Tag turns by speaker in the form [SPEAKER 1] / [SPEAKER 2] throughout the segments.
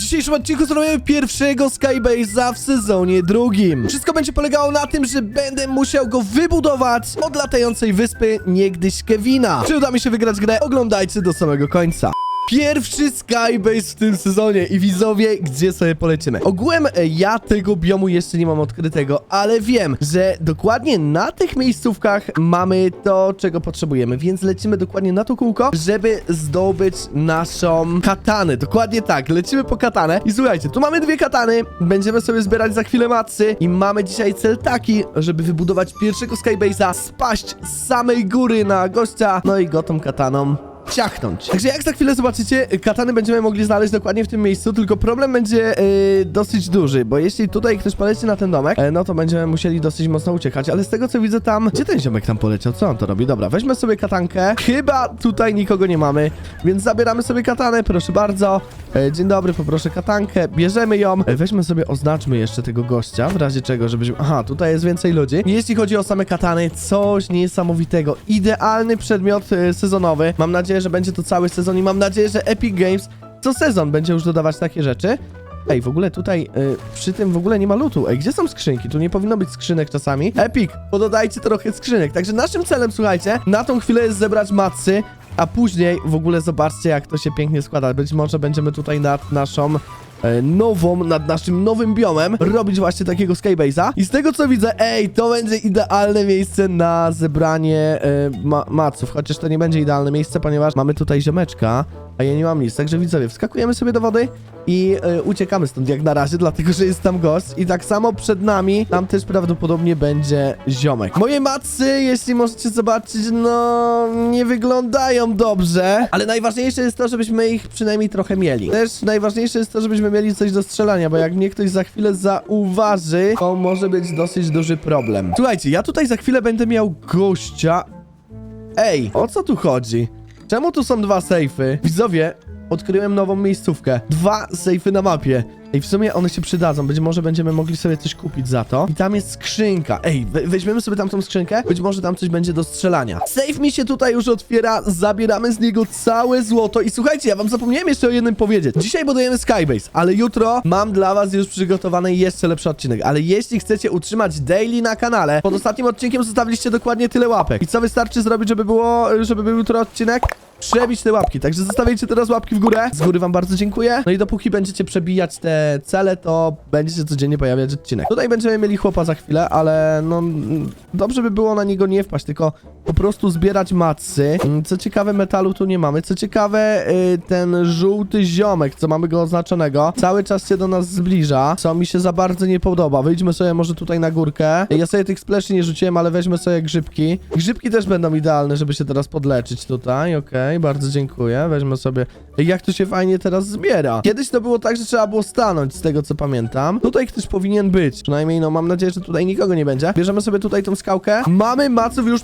[SPEAKER 1] dzisiejszym odcinku zrobimy pierwszego Skybase'a w sezonie drugim. Wszystko będzie polegało na tym, że będę musiał go wybudować od latającej wyspy niegdyś Kevina. Czy uda mi się wygrać grę? Oglądajcie do samego końca. Pierwszy Skybase w tym sezonie i widzowie, gdzie sobie polecimy. Ogółem e, ja tego biomu jeszcze nie mam odkrytego, ale wiem, że dokładnie na tych miejscówkach mamy to, czego potrzebujemy, więc lecimy dokładnie na to kółko, żeby zdobyć naszą katanę. Dokładnie tak, lecimy po katanę i słuchajcie, tu mamy dwie katany, będziemy sobie zbierać za chwilę macy i mamy dzisiaj cel taki, żeby wybudować pierwszego Skybase'a, spaść z samej góry na gościa, no i go tą kataną ciachnąć. Także jak za chwilę zobaczycie, katany będziemy mogli znaleźć dokładnie w tym miejscu, tylko problem będzie yy, dosyć duży, bo jeśli tutaj ktoś poleci na ten domek, e, no to będziemy musieli dosyć mocno uciekać, ale z tego co widzę tam... Gdzie ten ziomek tam poleciał? Co on to robi? Dobra, weźmy sobie katankę. Chyba tutaj nikogo nie mamy, więc zabieramy sobie katanę, proszę bardzo. E, dzień dobry, poproszę katankę, bierzemy ją. E, weźmy sobie, oznaczmy jeszcze tego gościa, w razie czego, żebyśmy... Aha, tutaj jest więcej ludzi. Jeśli chodzi o same katany, coś niesamowitego. Idealny przedmiot e, sezonowy. Mam nadzieję, że będzie to cały sezon i mam nadzieję, że Epic Games co sezon będzie już dodawać takie rzeczy. Ej, w ogóle tutaj y, przy tym w ogóle nie ma lutu. Ej, gdzie są skrzynki? Tu nie powinno być skrzynek czasami. Epic, pododajcie trochę skrzynek. Także naszym celem, słuchajcie, na tą chwilę jest zebrać macy, a później w ogóle zobaczcie, jak to się pięknie składa. Być może będziemy tutaj nad naszą nową, nad naszym nowym biomem robić właśnie takiego Skybase'a. I z tego co widzę, ej, to będzie idealne miejsce na zebranie e, ma maców. Chociaż to nie będzie idealne miejsce, ponieważ mamy tutaj ziomeczka, a ja nie mam nic. Także widzowie, wskakujemy sobie do wody i e, uciekamy stąd jak na razie, dlatego że jest tam gość. I tak samo przed nami, tam też prawdopodobnie będzie ziomek. Moje macy, jeśli możecie zobaczyć, no nie wyglądają dobrze, ale najważniejsze jest to, żebyśmy ich przynajmniej trochę mieli. Też najważniejsze jest to, żebyśmy mieli coś do strzelania, bo jak mnie ktoś za chwilę zauważy, to może być dosyć duży problem. Słuchajcie, ja tutaj za chwilę będę miał gościa. Ej, o co tu chodzi? Czemu tu są dwa sejfy? Widzowie, odkryłem nową miejscówkę. Dwa sejfy na mapie. Ej, w sumie one się przydadzą. Być może będziemy mogli sobie coś kupić za to. I tam jest skrzynka. Ej, we weźmiemy sobie tamtą skrzynkę. Być może tam coś będzie do strzelania. Sejf mi się tutaj już otwiera. Zabieramy z niego całe złoto. I słuchajcie, ja wam zapomniałem jeszcze o jednym powiedzieć. Dzisiaj budujemy Skybase, ale jutro mam dla was już przygotowany jeszcze lepszy odcinek. Ale jeśli chcecie utrzymać daily na kanale, pod ostatnim odcinkiem zostawiliście dokładnie tyle łapek. I co wystarczy zrobić, żeby było, żeby był jutro odcinek? Przebić te łapki. Także zostawiajcie teraz łapki w górę. Z góry wam bardzo dziękuję. No i dopóki będziecie przebijać te cele, to będziecie codziennie pojawiać odcinek. Tutaj będziemy mieli chłopa za chwilę, ale no mm, dobrze by było na niego nie wpaść, tylko po prostu zbierać macy. Mm, Co ciekawe, metalu tu nie mamy. Co ciekawe, y, ten żółty ziomek, co mamy go oznaczonego, cały czas się do nas zbliża, co mi się za bardzo nie podoba. Wyjdźmy sobie może tutaj na górkę. Ja sobie tych spleszy nie rzuciłem, ale weźmy sobie grzybki. Grzybki też będą idealne, żeby się teraz podleczyć tutaj, okej, bardzo dziękuję. Weźmy sobie... Jak to się fajnie teraz zbiera. Kiedyś to było tak, że trzeba było stanąć, z tego co pamiętam. Tutaj ktoś powinien być. Przynajmniej, no mam nadzieję, że tutaj nikogo nie będzie. Bierzemy sobie tutaj tą skałkę. Mamy maców już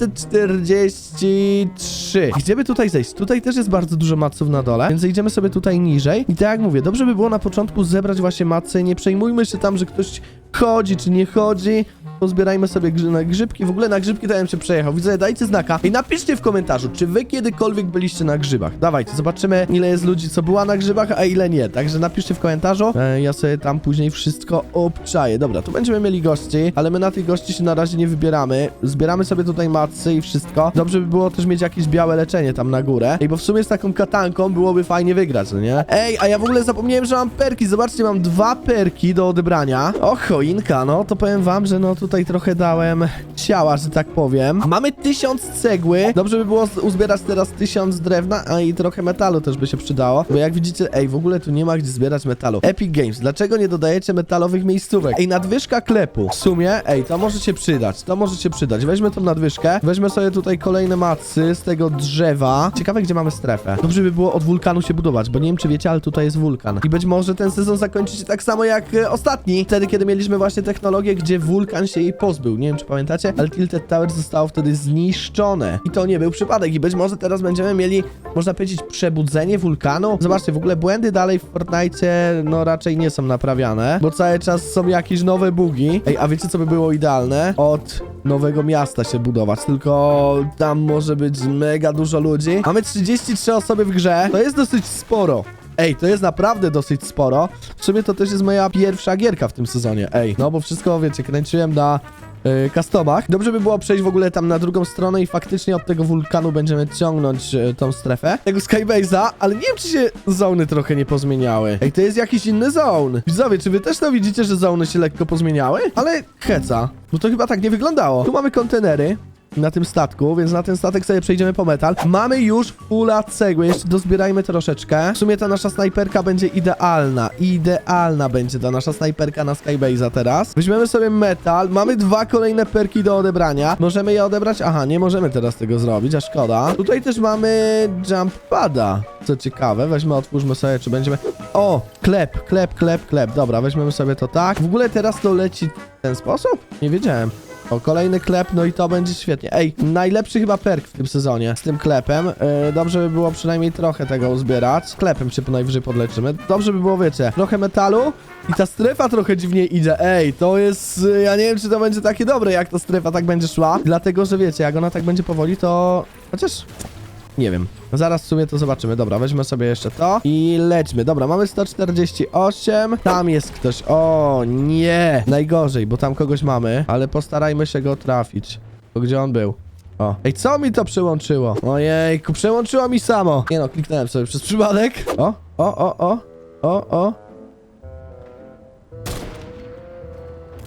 [SPEAKER 1] 543. Gdzie by tutaj zejść? Tutaj też jest bardzo dużo maców na dole, więc zejdziemy sobie tutaj niżej. I tak jak mówię, dobrze by było na początku zebrać właśnie macy. Nie przejmujmy się tam, że ktoś chodzi czy nie chodzi. Pozbierajmy sobie grzy na grzybki. W ogóle na grzybki to ja bym się przejechał. Widzę, dajcie znaka i napiszcie w komentarzu, czy wy kiedykolwiek byliście na grzybach. Dawajcie, zobaczymy ile jest ludzi, co była na grzybach, a ile nie. Także napiszcie w komentarzu. E, ja sobie tam później wszystko obczaję. Dobra, tu będziemy mieli gości, ale my na tych gości się na razie nie wybieramy. Zbieramy sobie tutaj macy i wszystko. Dobrze by było też mieć jakieś białe leczenie tam na górę. Ej, bo w sumie z taką katanką byłoby fajnie wygrać, no nie? Ej, a ja w ogóle zapomniałem, że mam perki. Zobaczcie, mam dwa perki do odebrania. O, choinka, no to powiem wam, że no tutaj trochę dałem ciała, że tak powiem. Mamy tysiąc cegły. Dobrze by było uzbierać teraz tysiąc drewna, a i trochę metalu też by się przydało. Bo jak widzicie, ej, w ogóle tu nie ma gdzie zbierać metalu. Epic Games, dlaczego nie dodajecie metalowych miejscówek? Ej, nadwyżka klepu. W sumie, ej, to może się przydać. To może się przydać. Weźmy tą nadwyżkę. Weźmy sobie tutaj kolejne macy z tego drzewa. Ciekawe, gdzie mamy strefę. Dobrze by było od wulkanu się budować, bo nie wiem, czy wiecie, ale tutaj jest wulkan. I być może ten sezon zakończy się tak samo jak e, ostatni. Wtedy, kiedy mieliśmy właśnie technologię, gdzie wulkan się jej pozbył. Nie wiem, czy pamiętacie, ale Tilted Tower zostało wtedy zniszczone. I to nie był przypadek. I być może teraz będziemy mieli, można powiedzieć, przebudzenie wulkanu. Zobaczcie, w ogóle błędy dalej w Fortnite, no raczej nie są naprawiane, bo cały czas są jakieś nowe bugi. Ej, a wiecie, co by było idealne? Od nowego miasta się budować, tylko tam może być mega dużo ludzi. Mamy 33 osoby w grze, to jest dosyć sporo. Ej, to jest naprawdę dosyć sporo. W sumie to też jest moja pierwsza gierka w tym sezonie. Ej, no bo wszystko, wiecie, kręciłem na yy. Dobrze by było przejść w ogóle tam na drugą stronę i faktycznie od tego wulkanu będziemy ciągnąć yy, tą strefę. Tego Skybase'a, ale nie wiem, czy się zony trochę nie pozmieniały. Ej, to jest jakiś inny zone. Widzowie, czy wy też to widzicie, że zony się lekko pozmieniały? Ale heca. Bo to chyba tak nie wyglądało. Tu mamy kontenery na tym statku, więc na ten statek sobie przejdziemy po metal. Mamy już fulla cegły, jeszcze dozbierajmy troszeczkę. W sumie ta nasza snajperka będzie idealna. Idealna będzie ta nasza snajperka na Skybase'a teraz. Weźmiemy sobie metal, mamy dwa kolejne perki do odebrania. Możemy je odebrać? Aha, nie możemy teraz tego zrobić, a szkoda. Tutaj też mamy jump pada. Co ciekawe, weźmy, otwórzmy sobie, czy będziemy... O, klep, klep, klep, klep. Dobra, weźmiemy sobie to tak. W ogóle teraz to leci w ten sposób? Nie wiedziałem. O, kolejny klep, no i to będzie świetnie. Ej, najlepszy chyba perk w tym sezonie z tym klepem. Yy, dobrze by było przynajmniej trochę tego uzbierać. Klepem się najwyżej podleczymy. Dobrze by było, wiecie, trochę metalu i ta strefa trochę dziwnie idzie. Ej, to jest... y, Ja nie wiem, czy to będzie takie dobre, jak ta strefa tak będzie szła. Dlatego, że wiecie, jak ona tak będzie powoli, to... Chociaż... Nie wiem. Zaraz w sumie to zobaczymy. Dobra, weźmy sobie jeszcze to i lećmy. Dobra, mamy 148. Tam jest ktoś. O, nie. Najgorzej, bo tam kogoś mamy, ale postarajmy się go trafić. To gdzie on był? O. Ej, co mi to przyłączyło? Ojejku, przełączyło mi samo. Nie no, kliknąłem sobie przez przypadek. O, o, o, o. O, o.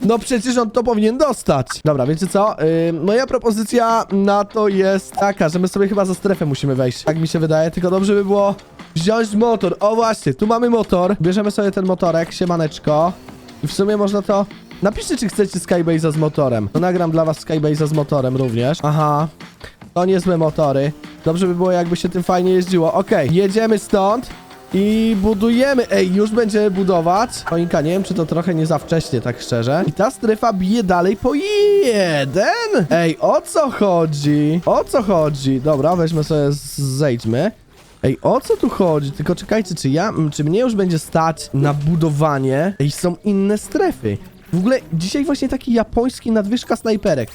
[SPEAKER 1] No przecież on to powinien dostać. Dobra, wiecie co? Yy, moja propozycja na to jest taka, że my sobie chyba za strefę musimy wejść. Tak mi się wydaje, tylko dobrze by było wziąć motor. O właśnie, tu mamy motor. Bierzemy sobie ten motorek, siemaneczko. I w sumie można to... Napiszcie, czy chcecie Skybase'a z motorem. To nagram dla was Skybase'a z motorem również. Aha. To niezłe motory. Dobrze by było, jakby się tym fajnie jeździło. Okej, jedziemy stąd. I budujemy. Ej, już będziemy budować. Choinka, nie wiem, czy to trochę nie za wcześnie, tak szczerze. I ta strefa bije dalej po jeden. Ej, o co chodzi? O co chodzi? Dobra, weźmy sobie, zejdźmy. Ej, o co tu chodzi? Tylko czekajcie, czy ja, czy mnie już będzie stać na budowanie? Ej, są inne strefy. W ogóle dzisiaj właśnie taki japoński nadwyżka snajperek.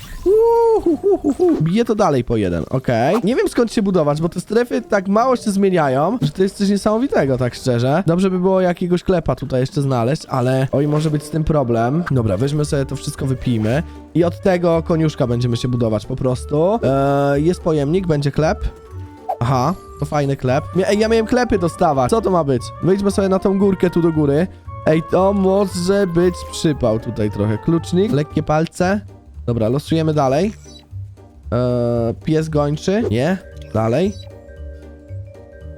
[SPEAKER 1] Uhuhuhuhu. Bije to dalej po jeden, okej. Nie wiem skąd się budować, bo te strefy tak mało się zmieniają, że to jest coś niesamowitego, tak szczerze. Dobrze by było jakiegoś klepa tutaj jeszcze znaleźć, ale oj, może być z tym problem. Dobra, weźmy sobie to wszystko, wypijmy. I od tego koniuszka będziemy się budować po prostu. Eee, jest pojemnik, będzie klep. Aha, to fajny klep. Ej, ja miałem klepy dostawać. Co to ma być? Wyjdźmy sobie na tą górkę tu do góry. Ej, to może być przypał tutaj trochę. Klucznik, lekkie palce. Dobra, losujemy dalej. Eee, pies gończy. Nie. Dalej.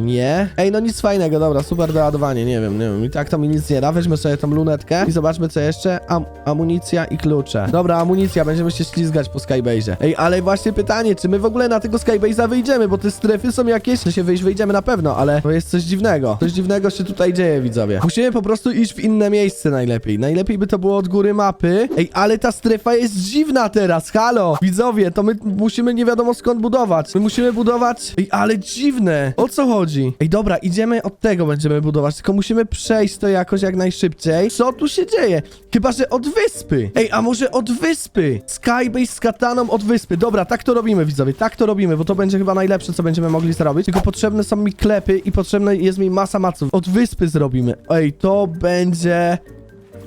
[SPEAKER 1] Nie. Ej, no nic fajnego, dobra, super doładowanie, nie wiem, nie wiem. I tak to mi nic nie da. Weźmy sobie tą lunetkę i zobaczmy co jeszcze. Am amunicja i klucze. Dobra, amunicja, będziemy się ślizgać po Skybase'ie. Ej, ale właśnie pytanie, czy my w ogóle na tego Skybase'a wyjdziemy, bo te strefy są jakieś... No się wyjść wyjdziemy na pewno, ale to jest coś dziwnego. Coś dziwnego się tutaj dzieje, widzowie. Musimy po prostu iść w inne miejsce najlepiej. Najlepiej by to było od góry mapy. Ej, ale ta strefa jest dziwna teraz, halo! Widzowie, to my musimy nie wiadomo skąd budować. My musimy budować... Ej, ale dziwne! O co chodzi? Ej, dobra, idziemy od tego będziemy budować, tylko musimy przejść to jakoś jak najszybciej. Co tu się dzieje? Chyba, że od wyspy. Ej, a może od wyspy? Skybase z kataną od wyspy. Dobra, tak to robimy, widzowie, tak to robimy, bo to będzie chyba najlepsze, co będziemy mogli zrobić. Tylko potrzebne są mi klepy i potrzebne jest mi masa maców. Od wyspy zrobimy. Ej, to będzie...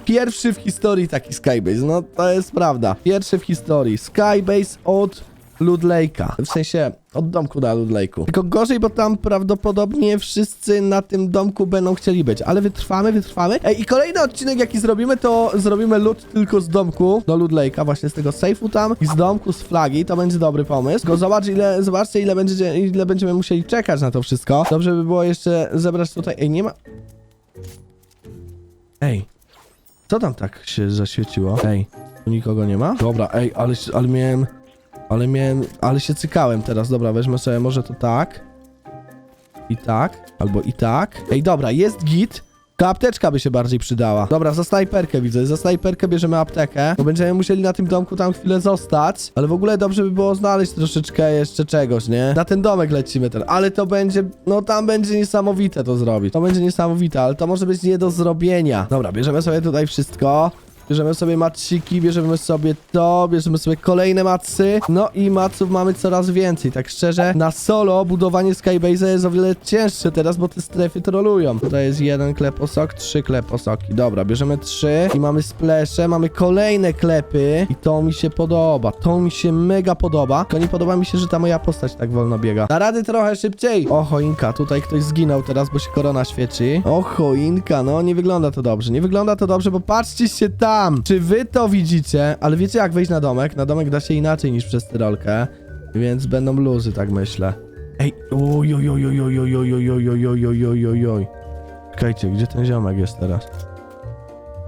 [SPEAKER 1] Pierwszy w historii taki Skybase, no to jest prawda. Pierwszy w historii. Skybase od Lake'a. W sensie od domku na Lake'u. Tylko gorzej, bo tam prawdopodobnie wszyscy na tym domku będą chcieli być. Ale wytrwamy, wytrwamy. Ej, i kolejny odcinek jaki zrobimy, to zrobimy loot tylko z domku do Lake'a. Właśnie z tego safe'u tam i z domku, z flagi. To będzie dobry pomysł. Tylko zobacz ile, zobaczcie ile, będzie, ile będziemy musieli czekać na to wszystko. Dobrze by było jeszcze zebrać tutaj... Ej, nie ma... Ej, co tam tak się zaświeciło? Ej, nikogo nie ma? Dobra, ej, ale, ale miałem... Ale miałem... Ale się cykałem teraz. Dobra, weźmy sobie może to tak. I tak. Albo i tak. Ej, dobra, jest git. Ta apteczka by się bardziej przydała. Dobra, za snajperkę widzę. Za snajperkę bierzemy aptekę. Bo będziemy musieli na tym domku tam chwilę zostać. Ale w ogóle dobrze by było znaleźć troszeczkę jeszcze czegoś, nie? Na ten domek lecimy teraz. Ale to będzie... No tam będzie niesamowite to zrobić. To będzie niesamowite, ale to może być nie do zrobienia. Dobra, bierzemy sobie tutaj wszystko. Bierzemy sobie maciki, bierzemy sobie to, bierzemy sobie kolejne macy. No i maców mamy coraz więcej. Tak szczerze, na solo budowanie Skybase'a jest o wiele cięższe teraz, bo te strefy trolują. Tutaj jest jeden klep osok, trzy klep osoki. Dobra, bierzemy trzy i mamy splesze, mamy kolejne klepy i to mi się podoba. To mi się mega podoba. Tylko nie podoba mi się, że ta moja postać tak wolno biega. Na rady trochę szybciej. O, choinka, tutaj ktoś zginął teraz, bo się korona świeci. O, choinka, no nie wygląda to dobrze. Nie wygląda to dobrze, bo patrzcie się Czy wy to widzicie? Ale wiecie jak wejść na domek? Na domek da się inaczej niż przez tyrolkę. Więc będą luzy, tak myślę. Ej, oj. Czekajcie, gdzie ten ziomek jest teraz?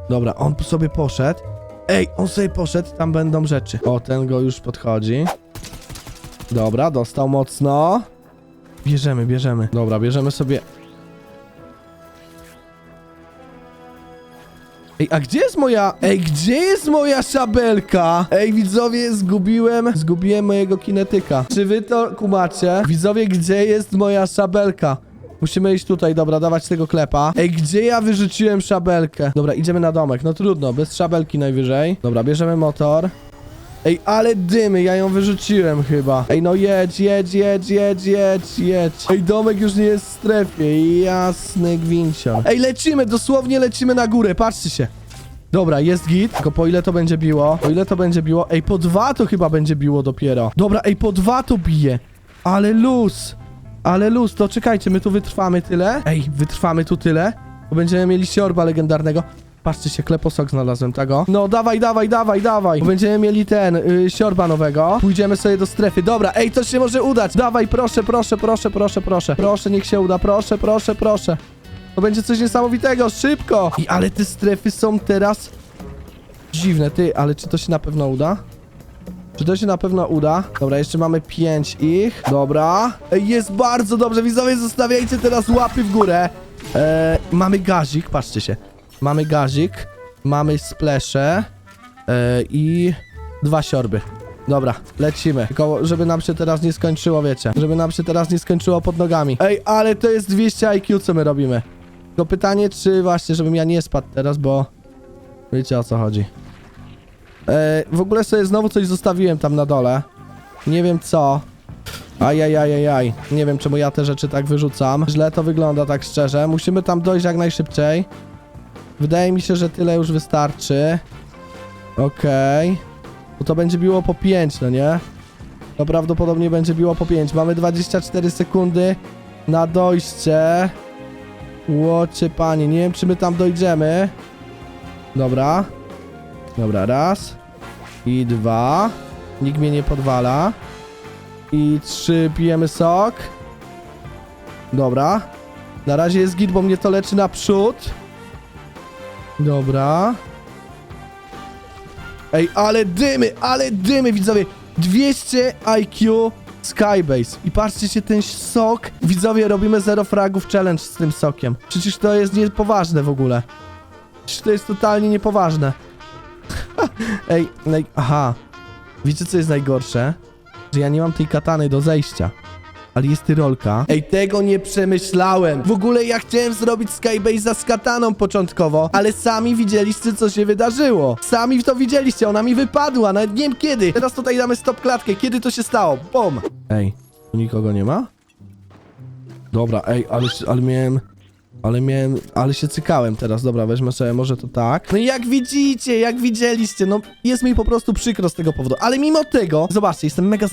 [SPEAKER 1] Dobra, on sobie poszedł. Ej, on sobie poszedł, tam będą rzeczy. O, ten go już podchodzi. Dobra, dostał mocno. Bierzemy, bierzemy. Dobra, bierzemy sobie... Ej, a gdzie jest moja... Ej, gdzie jest moja szabelka? Ej, widzowie, zgubiłem... Zgubiłem mojego kinetyka. Czy wy to kumacie? Widzowie, gdzie jest moja szabelka? Musimy iść tutaj, dobra, dawać tego klepa. Ej, gdzie ja wyrzuciłem szabelkę? Dobra, idziemy na domek. No trudno, bez szabelki najwyżej. Dobra, bierzemy motor. Ej, ale dymy, ja ją wyrzuciłem chyba. Ej, no jedź, jedź, jedź, jedź, jedź, jedź. Ej, domek już nie jest w strefie, jasny gwincior. Ej, lecimy, dosłownie lecimy na górę, patrzcie się. Dobra, jest git, tylko po ile to będzie biło? Po ile to będzie biło? Ej, po dwa to chyba będzie biło dopiero. Dobra, ej, po dwa to bije. Ale luz. Ale luz, to czekajcie, my tu wytrwamy tyle. Ej, wytrwamy tu tyle, bo będziemy mieli siorba legendarnego. Patrzcie się, kleposok znalazłem, tego. No, dawaj, dawaj, dawaj, dawaj. Bo będziemy mieli ten, y, siorba nowego. Pójdziemy sobie do strefy. Dobra, ej, to się może udać. Dawaj, proszę, proszę, proszę, proszę, proszę. Proszę, niech się uda, proszę, proszę, proszę. To będzie coś niesamowitego, szybko. I ale te strefy są teraz dziwne, ty, ale czy to się na pewno uda? Czy to się na pewno uda? Dobra, jeszcze mamy pięć ich. Dobra. Ej, Jest bardzo dobrze. Widzowie, zostawiajcie teraz łapy w górę. E, mamy gazik, patrzcie się. Mamy gazik, mamy splesze e, i dwa siorby. Dobra, lecimy. Tylko, żeby nam się teraz nie skończyło, wiecie. Żeby nam się teraz nie skończyło pod nogami. Ej, ale to jest 200 IQ, co my robimy. Tylko pytanie, czy właśnie, żebym ja nie spadł teraz, bo... Wiecie o co chodzi. E, w ogóle sobie znowu coś zostawiłem tam na dole. Nie wiem co. Ajajajajaj. Nie wiem czemu ja te rzeczy tak wyrzucam. Źle to wygląda tak szczerze. Musimy tam dojść jak najszybciej. Wydaje mi się, że tyle już wystarczy. Okej. Bo to będzie biło po 5, no nie? To prawdopodobnie będzie biło po 5. Mamy 24 sekundy na dojście. Łocie panie, nie wiem czy my tam dojdziemy. Dobra. Dobra, raz. I dwa. Nikt mnie nie podwala. I trzy, pijemy sok. Dobra. Na razie jest git, bo mnie to leczy naprzód. Dobra. Ej, ale dymy, ale dymy, widzowie. 200 IQ Skybase. I patrzcie się, ten sok. Widzowie, robimy zero fragów challenge z tym sokiem. Przecież to jest niepoważne w ogóle. Przecież to jest totalnie niepoważne. Ej, naj... aha. Wiecie co jest najgorsze? Że ja nie mam tej katany do zejścia. Ale jest tyrolka. Ej, tego nie przemyślałem. W ogóle ja chciałem zrobić Skybase'a z kataną początkowo, ale sami widzieliście, co się wydarzyło. Sami to widzieliście, ona mi wypadła, nawet nie wiem kiedy. Teraz tutaj damy stop klatkę, kiedy to się stało. Bom. Ej, tu nikogo nie ma? Dobra, ej, ale, ale miałem... Ale miałem, ale się cykałem teraz, dobra, weźmy sobie może to tak. No i jak widzicie, jak widzieliście, no jest mi po prostu przykro z tego powodu, ale mimo tego, zobaczcie, jestem mega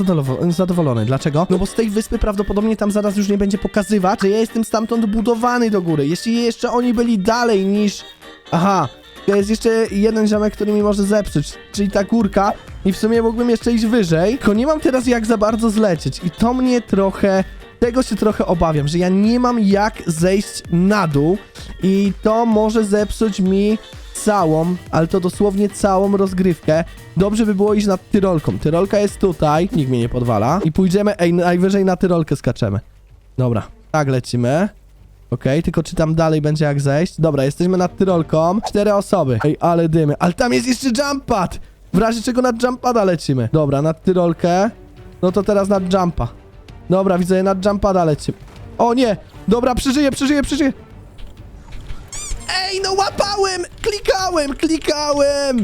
[SPEAKER 1] zadowolony. Dlaczego? No bo z tej wyspy prawdopodobnie tam zaraz już nie będzie pokazywać, że ja jestem stamtąd budowany do góry. Jeśli jeszcze oni byli dalej niż... Aha, to jest jeszcze jeden ziomek, który mi może zepsuć, czyli ta górka i w sumie mógłbym jeszcze iść wyżej, tylko nie mam teraz jak za bardzo zlecieć i to mnie trochę tego się trochę obawiam, że ja nie mam jak zejść na dół i to może zepsuć mi całą, ale to dosłownie całą rozgrywkę. Dobrze by było iść nad Tyrolką. Tyrolka jest tutaj, nikt mnie nie podwala i pójdziemy, ej, najwyżej na Tyrolkę skaczemy. Dobra, tak lecimy. Okej, tylko czy tam dalej będzie jak zejść? Dobra, jesteśmy nad Tyrolką. Cztery osoby. Ej, ale dymy. Ale tam jest jeszcze jump pad! W razie czego nad jump pada lecimy. Dobra, nad Tyrolkę. No to teraz nad jumpa. Dobra, widzę, nad jumpada lecimy. O nie! Dobra, przeżyję, przeżyję, przeżyję! Ej, no łapałem! Klikałem, klikałem!